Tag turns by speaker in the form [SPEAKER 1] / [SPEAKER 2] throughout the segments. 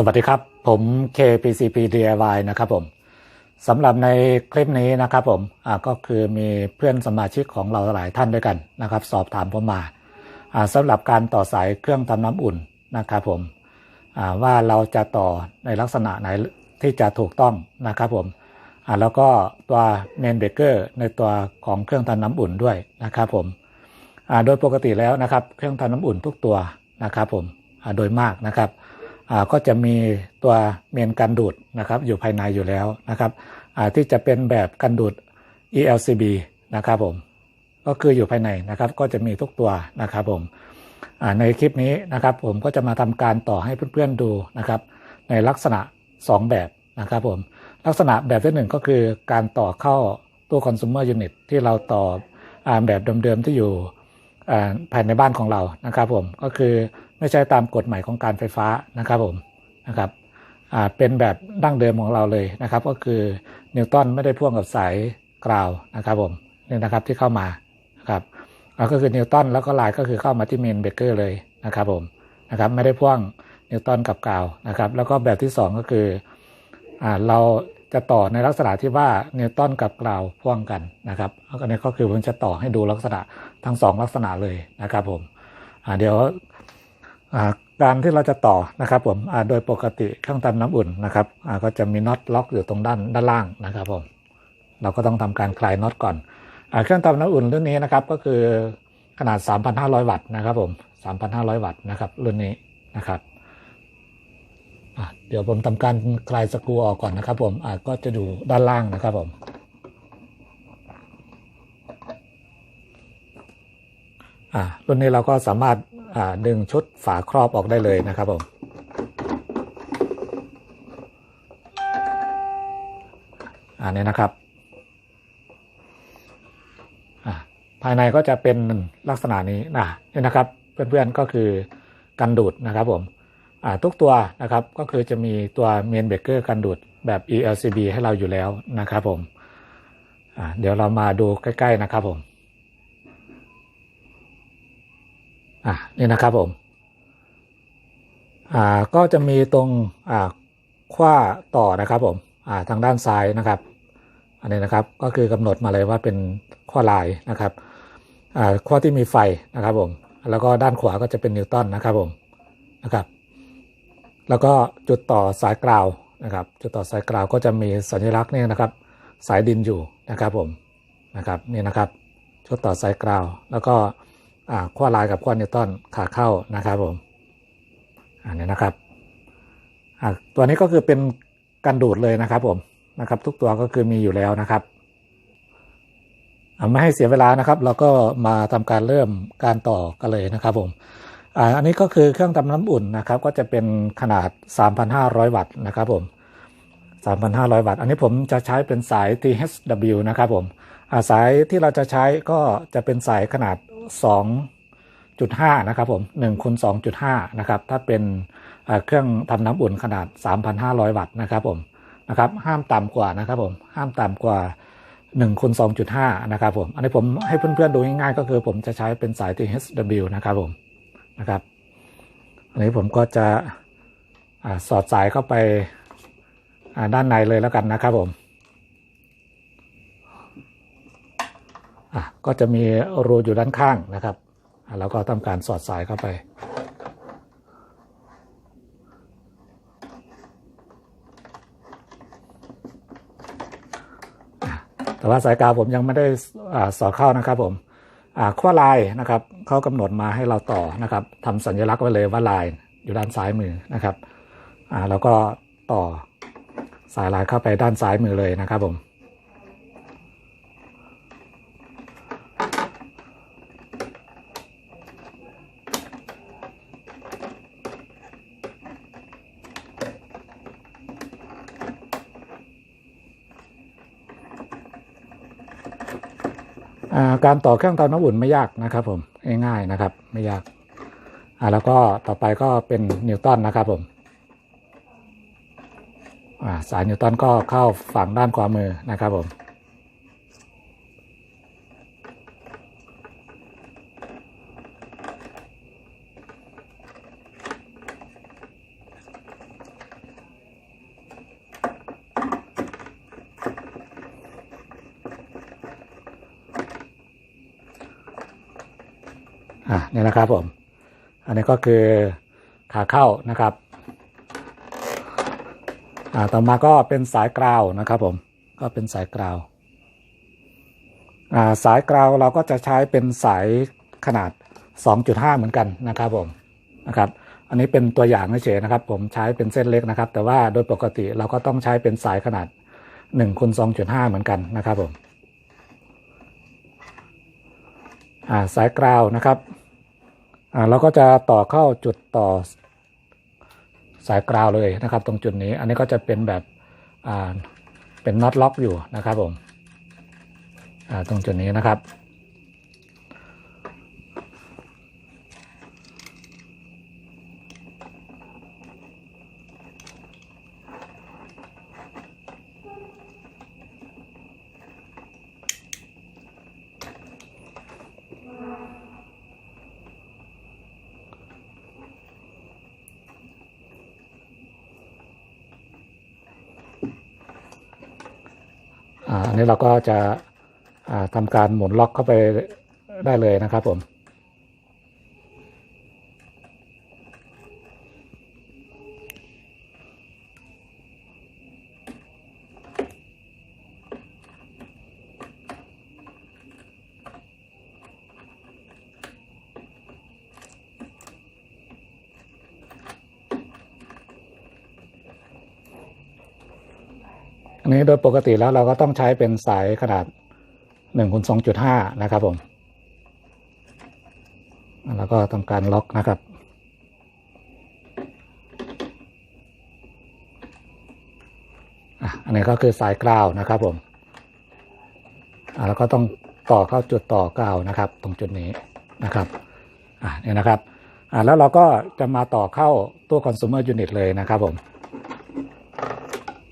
[SPEAKER 1] สวัสดีครับ ผม KPCP DIY นะครับผมสำหรับในคลิปนี้นะครับผมก็คือมีเพื่อนสมาชิกของเราหลายท่านด้วยกันนะครับ สอบถามผมมาสำหรับการต่อสายเครื่องทำน้ำอุ่นนะครับผมว่าเราจะต่อในลักษณะไหนที่จะถูกต้องนะครับผมแล้วก็ตัวเมนเบเกอร์ในตัวของเครื่องทำน้ำอุ่นด้วยนะครับผมโดยปกติแล้วนะครับ เครื่องทำน้ำอุ่นทุกตัวนะครับผมโดยมากนะครับ ก็จะมีตัวเมนกันดูดนะครับอยู่ภายในอยู่แล้วนะครับที่จะเป็นแบบกันดูด ELCB นะครับผมก็คืออยู่ภายในนะครับก็จะมีทุกตัวนะครับผมในคลิปนี้นะครับผมก็จะมาทำการต่อให้เพื่อนๆดูนะครับในลักษณะ 2 แบบนะครับผมลักษณะแบบที่หนึ่งก็คือการต่อเข้าตู้ consumer unit ที่เราต่ออแบบเดิมๆที่อยู่ภายในบ้านของเรานะครับผมก็คือ ไม่ใช่ตามกฎหมายของการไฟฟ้านะครับผมนะครับเป็นแบบดั้งเดิมของเราเลยนะครับ ก็คือนิวตันไม่ได้พ่วงกับสายกราวนะครับผมนี่นะครับที่เข้ามานะครับแล้วก็คือนิวตันแล้วก็ลายก็คือเข้ามาที่เมนเบเกอร์เลยนะครับผมนะครับไม่ได้พ่วงนิวตันกับกราวนะครับแล้วก็แบบที่สองก็คืออเราจะต่อในลักษณะที่ว่านิวตันกับกราวพ่วงกันนะครับอันนี้ก็คือผมจะต่อให้ดูลักษณะทั้งสองลักษณะเลยนะครับผมเดี๋ยว การที่เราจะต่อนะครับผมโดยปกติเครื่องทำน้ำอุ่นนะครับก็จะมีน็อตล็อกอยู่ตรงด้านด้านล่างนะครับผมเราก็ต้องทำการคลายน็อตก่อนอเครื่องทำน้ำอุ่นรุ่นนี้นะครับก็คือขนาด 3,500 วัตต์นะครับผม 3,500 วัตต์นะครับรุ่นนี้นะครับเดี๋ยวผมทำการคลายสกรูออกก่อนนะครับผมก็จะดูด้านล่างนะครับผมรุ่นนี้เราก็สามารถ ดึงชุดฝาครอบออกได้เลยนะครับผมอันนี้นะครับอ่าภายในก็จะเป็นลักษณะนี้นะนี่นะครับ เพื่อนๆก็คือกันดูดนะครับผมอ่าทุกตัวนะครับก็คือจะมีตัวเมนเบเกอร์กันดูดแบบ ELCB ให้เราอยู่แล้วนะครับผมอ่าเดี๋ยวเรามาดูใกล้ ๆ นะครับผม อะนี่นะครับผมอ่าก็จะมีตรงอ่าขว้าต่อนะครับผมอ่าทางด้านซ้ายนะครับ อันนี้นะครับก็คือกำหนดมาเลยว่าเป็นขว้าลายนะครับอ่าขว้าที่มีไฟนะครับผมแล้วก็ด้านขวาก็จะเป็นนิวตันนะครับผมนะครับ แล้วก็จุดต่อสายกราวนะครับ จุดต่อสายกราวก็จะมีสัญลักษณ์นี่นะครับ สายดินอยู่นะครับผมนะครับนี่นะครับ จุดต่อสายกราว แล้วก็ ขั้วลายกับขั้วนิวตันขาเข้านะครับผมอันนี้นะครับตัวนี้ก็คือเป็นกันดูดเลยนะครับผมนะครับทุกตัวก็คือมีอยู่แล้วนะครับไม่ให้เสียเวลานะครับ เราก็มาทำการเริ่มการต่อกันเลยนะครับผมอ,อันนี้ก็คือเครื่องทำน้ำอุ่นนะครับ ก็จะเป็นขนาด 3,500 วัตต์นะครับผม 3,500 วัตต์ อันนี้ผมจะใช้เป็นสาย THW นะครับผม สายที่เราจะใช้ก็จะเป็นสายขนาด 2.5 นะครับผม1คูณ2.5 นะครับ ถ้าเป็นเครื่องทำน้ำอุ่นขนาด 3,500 วัตต์นะครับผมนะครับห้ามต่ำกว่านะครับผมห้ามต่ำกว่า1คูณ2.5 นะครับผม อันนี้ผมให้เพื่อนๆดูง่ายๆ ก็คือผมจะใช้เป็นสาย THW นะครับผมนะครับ อันนี้ผมก็จะอาสอดสายเข้าไปด้านในเลยแล้วกันนะครับผม อะ ก็จะมีรูอยู่ด้านข้างนะครับ แล้วก็ทำการสอดสายเข้าไป แต่ว่าสายกาวผมยังไม่ได้อสอดเข้านะครับผมขั้วลายนะครับเขากำหนดมาให้เราต่อนะครับทำสัญลักษณ์ไว้เลยว่าลายอยู่ด้านซ้ายมือนะครับแล้วก็ต่อสายลายเข้าไปด้านซ้ายมือเลยนะครับผม การต่อเครื่องเตาน้ำอุ่นไม่ยากนะครับ ผมง่ายๆนะครับ ไม่ยากอ่าแล้วก็ต่อไปก็เป็นนิวตันนะครับผมอ่าสายนิวตันก็เข้าฝั่งด้านขวามือนะครับผม อ่านี่นะครับผม อันนี้ก็คือขาเข้านะครับ อ่าต่อมาก็เป็นสายกราวนะครับผม ก็เป็นสายกราว อ่าสายกราวเราก็จะใช้เป็นสายขนาด 2.5 เหมือนกันนะครับผมนะครับอันนี้เป็นตัวอย่างเฉยๆนะครับ ผมใช้เป็นเส้นเล็กนะครับ แต่ว่าโดยปกติเราก็ต้องใช้เป็นสายขนาด1คูณ2.5 เหมือนกันนะครับผมอ่าสายกราวนะครับ อ่าเราก็จะต่อเข้าจุดต่อสายกราวเลยนะครับ ตรงจุดนี้ อันนี้ก็จะเป็นแบบอ่าเป็นน็อตล็อกอยู่นะครับผมอ่าตรงจุดนี้นะครับ อันนี้เราก็จะทำการหมุนล็อกเข้าไปได้เลยนะครับผม อันนี้โดยปกติแล้วเราก็ต้องใช้เป็นสายขนาด1คูณ2.5 นะครับผม แล้วก็ทำการล็อกนะครับ อันนี้ก็คือสายกราวนะครับผมแล้วก็ต้องต่อเข้าจุดต่อกราวนะครับ ตรงจุดนี้นะครับอะเนี่ยนะครับอะแล้วเราก็จะมาต่อเข้าตู้ consumer unit เลยนะครับผม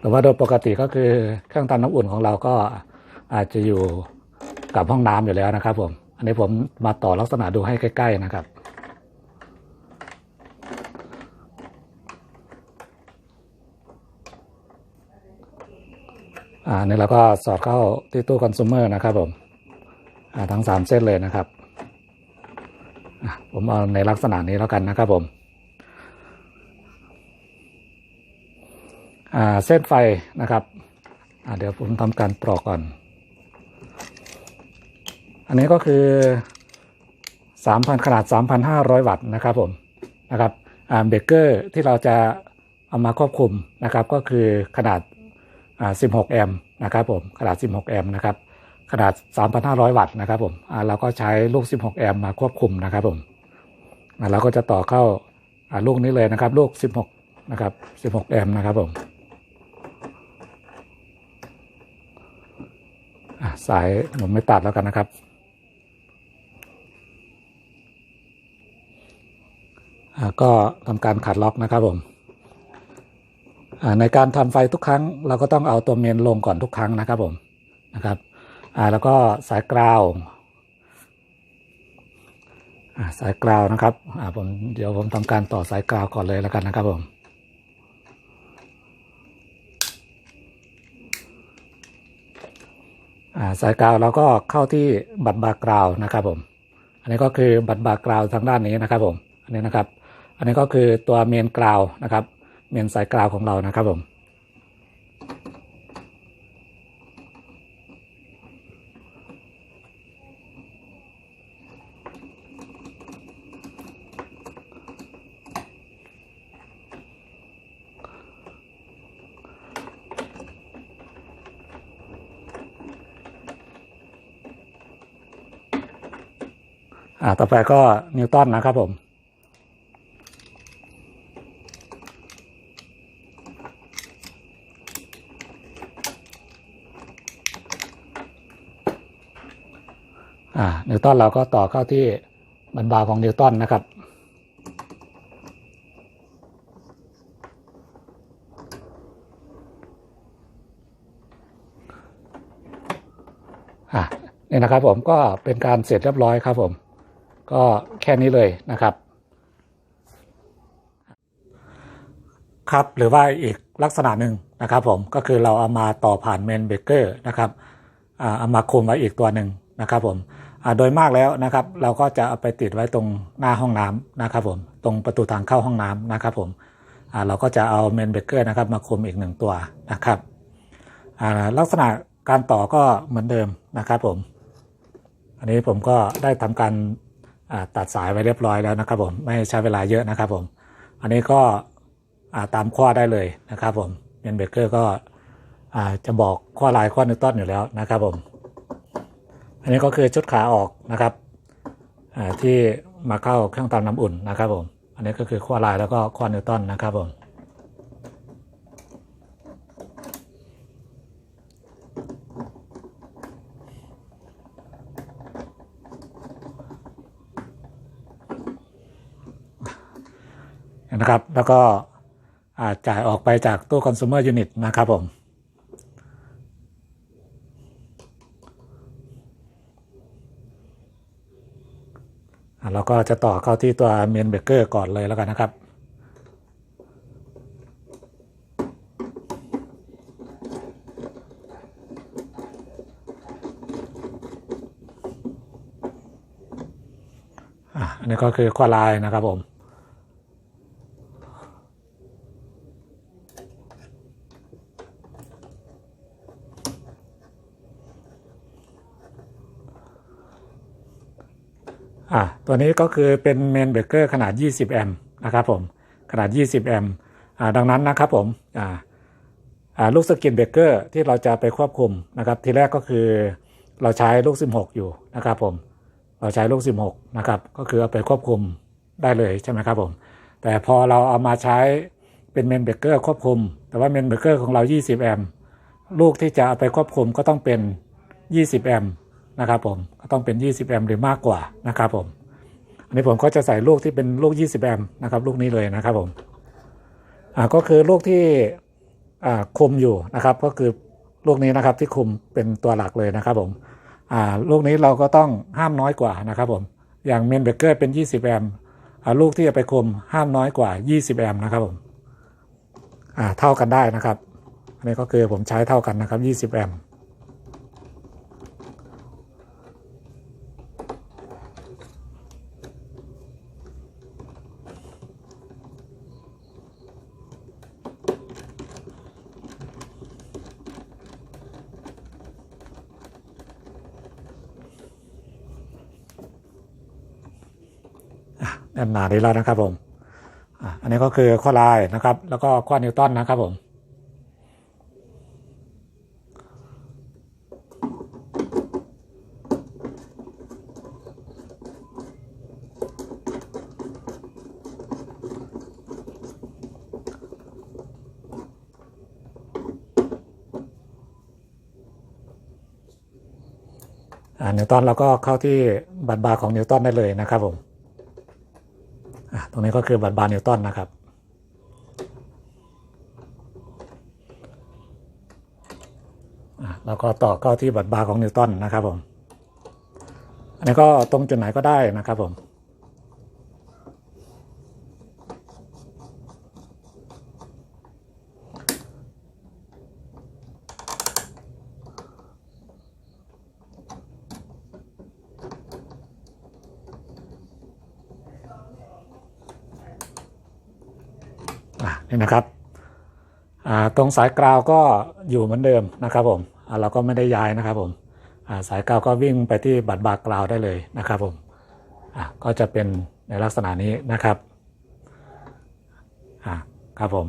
[SPEAKER 1] แต่ว่าโดยปกติก็คือเครื่องทำน้ำอุ่นของเราก็อาจจะอยู่กับห้องน้ำอยู่แล้วนะครับ ผม อันนี้ผมมาต่อลักษณะดูให้ใกล้ ๆ นะครับ อ่านี่เราก็สอดเข้าที่ตู้คอน sumer นะครับผมทั้งสามเส้นเลยนะครับ ผมเอาในลักษณะนี้แล้วกันนะครับผม อ่า เส้นไฟนะครับเดี๋ยวผมทำการปลอกก่อน อันนี้ก็คือ 3,000 ขนาด 3,500 วัตต์นะครับผมนะครับเบรกเกอร์ที่เราจะเอามาควบคุมนะครับ ก็คือขนาด 16 แอมป์นะครับผมขนาด 16 แอมป์นะครับขนาด 3,500 วัตต์นะครับผมเราก็ใช้ลูก 16 แอมป์มาควบคุมนะครับผมเราก็จะต่อเข้าอ่าลูกนี้เลยนะครับ ลูก 16 นะครับ 16 แอมป์นะครับผม อะ สายผมไม่ตัดแล้วกันนะครับอ่าก็ทำการขัดล็อกนะครับผมอ่าในการทำไฟทุกครั้ง เราก็ต้องเอาตัวเมนลงก่อนทุกครั้งนะครับผมนะครับอ่าแล้วก็สายกราวอ่าสายกราวนะครับอ่าผมเดี๋ยวผมทำการต่อสายกราวก่อนเลยแล้วกันนะครับผม อ่า สายกราวเราก็เข้าที่บัตรบาร์กราวนะครับผม อันนี้ก็คือบัตรบาร์กราวทางด้านนี้นะครับผม อันนี้นะครับ อันนี้ก็คือตัวเมนกราวนะครับ เมนสายกราวของเรานะครับผม อ่าต่อไปก็นิวตันนะครับผมอ่านิวตันเราก็ต่อเข้าที่บันบาของนิวตันนะครับ อะนี่นะครับผมก็เป็นการเสร็จเรียบร้อยครับผม ก็แค่นี้เลยนะครับ ครับหรือว่าอีกลักษณะหนึ่งนะครับผมก็คือเราเอามาต่อผ่านเมนเบเกอร์นะครับเอามาคุมไว้อีกตัวหนึ่งนะครับผมโดยมากแล้วนะครับ เราก็จะเอาไปติดไว้ตรงหน้าห้องน้ำนะครับผมตรงประตูทางเข้าห้องน้ำนะครับผมเราก็จะเอาเมนเบเกอร์นะครับมาคุมอีกหนึ่งตัวนะครับลักษณะการต่อก็เหมือนเดิมนะครับผม อันนี้ผมก็ได้ทำการ ตัดสายไว้เรียบร้อยแล้วนะครับผมไม่ใช้เวลาเยอะนะครับผมอันนี้ก็อ่าตามข้อได้เลยนะครับผมเมนเบเกอร์ก็อ่าจะบอกข้อลายข้อนิวตันอยู่แล้วนะครับผมอันนี้ก็คือชุดขาออกนะครับอ่าที่มาเข้าเครื่องตามน้ำอุ่นนะครับผมอันนี้ก็คือข้อลายแล้วก็ข้อนิวตันนะครับผม นะครับ แล้วก็จ่ายออกไปจากตู้ consumer unit นะครับผม เราก็จะต่อเข้าที่ตัวเมนเบเกอร์ก่อนเลยแล้วกันนะครับอันนี้ก็คือข้อลายนะครับผม อะตัวนี้ก็คือเป็นเมนเบรกเกอร์ขนาด 20 แอมป์นะครับผมขนาด 20 แอมป์อ่าดังนั้นนะครับผมอ่าอ่าลูกสกินเบรกเกอร์ที่เราจะไปควบคุมนะครับทีแรกก็คือเราใช้ลูก 16 อยู่นะครับผมเราใช้ลูก 16 นะครับ ก็คือเอาไปควบคุมได้เลยใช่ไหมครับผม แต่พอเราเอามาใช้เป็นเมนเบรกเกอร์ควบคุม แต่ว่าเมนเบรกเกอร์ของเรา 20 แอมป์ลูกที่จะเอาไปควบคุมก็ต้องเป็น 20 แอมป์ นะครับผมก็ต้องเป็น 20 แอมป์หรือมากกว่านะครับผม อันนี้ผมก็จะใส่ลูกที่เป็นลูก 20 แอมป์นะครับ ลูกนี้เลยนะครับผมอ่าก็คือลูกที่อ่าคุมอยู่นะครับ ก็คือลูกนี้นะครับที่คุมเป็นตัวหลักเลยนะครับผมอ่าลูกนี้เราก็ต้องห้ามน้อยกว่านะครับผม อย่างเมนเบเกอร์เป็น 20 แอมป์อ่าลูกที่จะไปคุมห้ามน้อยกว่า 20 แอมป์นะครับผมอ่าเท่ากันได้นะครับอันนี้ก็คือผมใช้เท่ากันนะครับ 20 แอมป์ หนาดีแล้วนะครับผมอันนี้ก็คือข้อลายนะครับ แล้วก็ข้อนิวตันนะครับผมอ่านิวตันเราก็เข้าที่บัตรบาร์ของนิวตันได้เลยนะครับผม รงนี้ก็คือบัตรบาร์นิวตันนะครับ แล้วก็ต่อเข้าที่บัตรบาร์ของนิวตันนะครับผม อันนี้ก็ตรงจุดไหนก็ได้นะครับผม นี่นะครับตรงสายกราวก็อยู่เหมือนเดิมนะครับผมเราก็ไม่ได้ย้ายนะครับผมาสายกราวก็วิ่งไปที่บัตรบากราวได้เลยนะครับผมก็จะเป็นในลักษณะนี้นะครับครับผม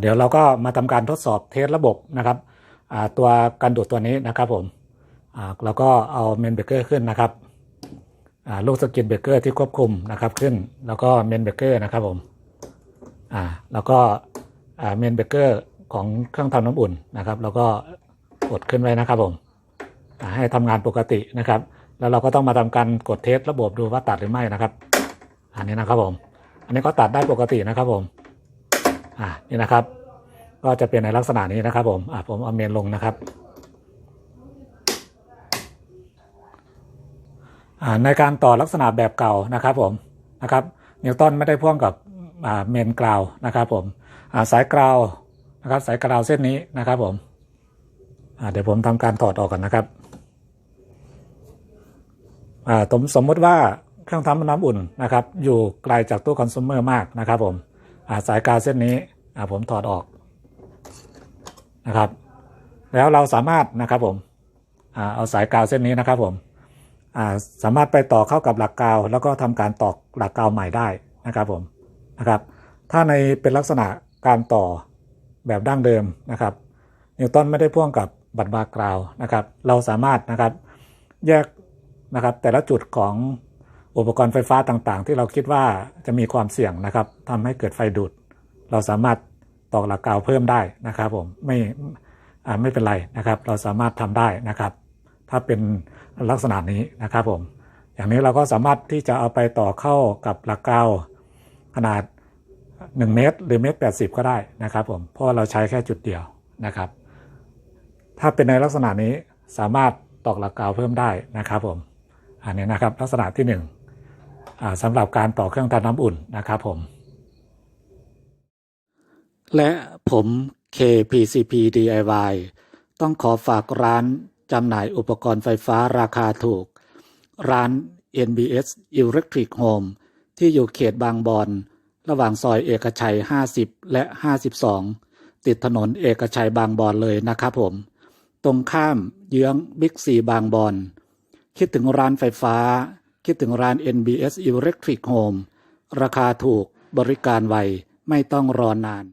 [SPEAKER 1] เดี๋ยวเราก็มาทำการทดสอบเทสระบบนะครับตัวกันดูดตัวนี้นะครับผมเราก็เอาเมนเบเกอร์ขึ้นนะครับลูกสกินเบเกอร์ที่ควบคุมนะครับขึ้นแล้วก็เมนเบเกอร์นะครับผม อ่าแล้วก็อ่าเมนเบเกอร์ของเครื่องทำน้ำอุ่นนะครับ แล้วก็กดขึ้นไว้นะครับผมให้ทำงานปกตินะครับ แล้วเราก็ต้องมาทำการกดเทสระบบดูว่าตัดหรือไม่นะครับ อันนี้นะครับผม อันนี้ก็ตัดได้ปกตินะครับผมอ่านี่นะครับ ก็จะเป็นในลักษณะนี้นะครับ ผมอ่าผมเอาเมนลงนะครับในการต่อลักษณะแบบเก่านะครับผมนะครับนิวตันไม่ได้พ่วงกับ เมนกราวนะครับผมสายกราวนะครับสายกราวเส้นนี้นะครับผมเดี๋ยวผมทำการถอดออกก่อนนะครับผมสมมติว่าเครื่องทำน้ำอุ่นนะครับ อยู่ไกลจากตู้คอน sumer มากนะครับผมสายกาวเส้นนี้ผมถอดออกนะครับ แล้วเราสามารถนะครับผมอเอาสายกาวเส้นนี้นะครับผมสามารถไปต่อเข้ากับหลักกาว แล้วก็ทำการตอกหลักกาวใหม่ได้นะครับผม นะครับ ถ้าในเป็นลักษณะการต่อแบบดั้งเดิมนะครับนิวตันไม่ได้พ่วงกับบัตรบาร์กราวนะครับ เราสามารถนะครับแยกนะครับแต่ละจุดของอุปกรณ์ไฟฟ้าต่างๆ ที่เราคิดว่าจะมีความเสี่ยงนะครับทำให้เกิดไฟดูด เราสามารถตอกหลักกาวเพิ่มได้นะครับผมไม่ไม่เป็นไรนะครับ เราสามารถทำได้นะครับ ถ้าเป็นลักษณะนี้นะครับผม อย่างนี้เราก็สามารถที่จะเอาไปต่อเข้ากับหลักกาว ขนาด 1 เมตร หรือเมตรแปก็ได้นะครับผมเพราะเราใช้แค่จุดเดียวนะครับ ถ้าเป็นในลักษณะนี้สามารถตอกหลักกาวเพิ่มได้นะครับผมอันนี้นะครับลักษณะที่หนึ่งสำหรับการต่อเครื่องทำน้ำอุ่นนะครับผม และผม KPCP DIY ต้องขอฝากร้านจำหน่ายอุปกรณ์ไฟฟ้าราคาถูก ร้าน NBS Electric Home ที่อยู่เขตบางบอน ระหว่างซอยเอกชัย 50 และ 52 ติดถนนเอกชัยบางบอนเลยนะครับผม ตรงข้ามเยื้องบิ๊กซีบางบอน คิดถึงร้านไฟฟ้า คิดถึงร้าน NBS Electric Home ราคาถูกบริการไว ไม่ต้องรอนาน